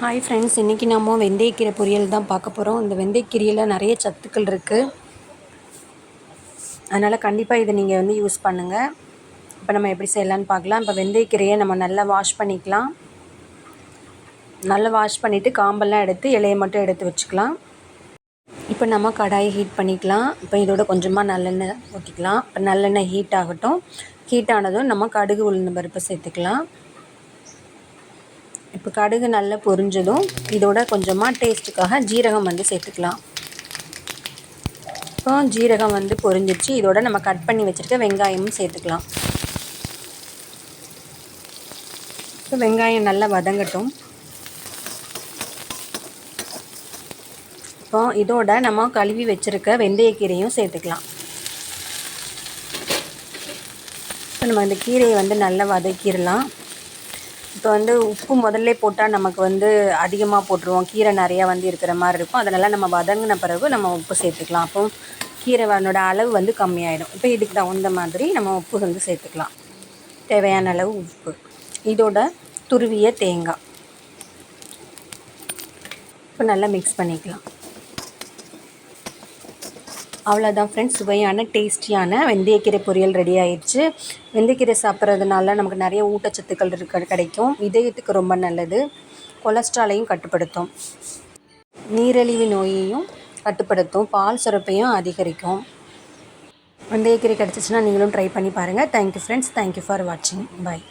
Hi friends இன்றைக்கி நம்ம வெந்தயக்கீரை பொரியல் தான் பார்க்க போகிறோம் இந்த வெந்தயக்கீரையில் நிறைய சத்துக்கள் இருக்குது அதனால் கண்டிப்பாக இதை நீங்கள் வந்து யூஸ் பண்ணுங்கள் இப்போ நம்ம எப்படி செய்யலான்னு பார்க்கலாம். இப்போ வெந்தயக்கீரையை நம்ம நல்லா வாஷ் பண்ணிக்கலாம். நல்லா வாஷ் பண்ணிவிட்டு காம்பெல்லாம் எடுத்து இலையை மட்டும் எடுத்து வச்சுக்கலாம். இப்போ நம்ம கடாயை ஹீட் பண்ணிக்கலாம். இப்போ இதோட கொஞ்சமாக நல்லெண்ணெய் ஊற்றிக்கலாம் இப்போ நல்லெண்ணெய் ஹீட் ஆகட்டும். ஹீட் ஆனதும் நம்ம கடுகு உளுந்து பருப்பு சேர்த்துக்கலாம். இப்போ கடுகு நல்லா பொரிஞ்சதும் இதோட கொஞ்சமாக டேஸ்ட்டுக்காக ஜீரகம் வந்து சேர்த்துக்கலாம். இப்போ ஜீரகம் வந்து பொரிஞ்சிச்சு இதோட நம்ம கட் பண்ணி வச்சுருக்க வெங்காயமும் சேர்த்துக்கலாம். இப்போ வெங்காயம் நல்லா வதங்கட்டும். இப்போ இதோட நம்ம கழுவி வச்சுருக்க வெந்தயக்கீரையும் சேர்த்துக்கலாம். இப்போ நம்ம இந்த கீரையை வந்து நல்லா வதக்கிடலாம். இப்போ வந்து உப்பு முதல்ல போட்டால் நமக்கு வந்து அதிகமாக போட்டுருவோம். கீரை நிறையா வந்து இருக்கிற மாதிரி இருக்கும். அதனால் நம்ம வதங்கின பிறகு நம்ம உப்பு சேர்த்துக்கலாம். அப்போ கீரைவனோட அளவு வந்து கம்மியாயிடும். இப்போ இதுக்கு தகுந்த மாதிரி நம்ம உப்பு வந்து சேர்த்துக்கலாம். தேவையான அளவு உப்பு. இதோட துருவிய தேங்காய். இப்போ நல்லா மிக்ஸ் பண்ணிக்கலாம். அவ்வளோதான் ஃப்ரெண்ட்ஸ் சுவையான டேஸ்டியான வெந்தயக்கீரை பொரியல் ரெடி ஆயிடுச்சு. வெந்தயக்கீரை சாப்பிட்றதுனால நமக்கு நிறைய ஊட்டச்சத்துக்கள் இருக்க கிடைக்கும். இதயத்துக்கு ரொம்ப நல்லது. கொலஸ்ட்ராலையும் கட்டுப்படுத்தும். நீரிழிவு நோயையும் கட்டுப்படுத்தும். பால் சுரப்பையும் அதிகரிக்கும். வெந்தயக்கீரை கிடச்சிச்சின்னா நீங்களும் ட்ரை பண்ணி பாருங்கள் தேங்க்யூ ஃப்ரெண்ட்ஸ் தேங்க்யூ ஃபார் வாட்சிங் பாய்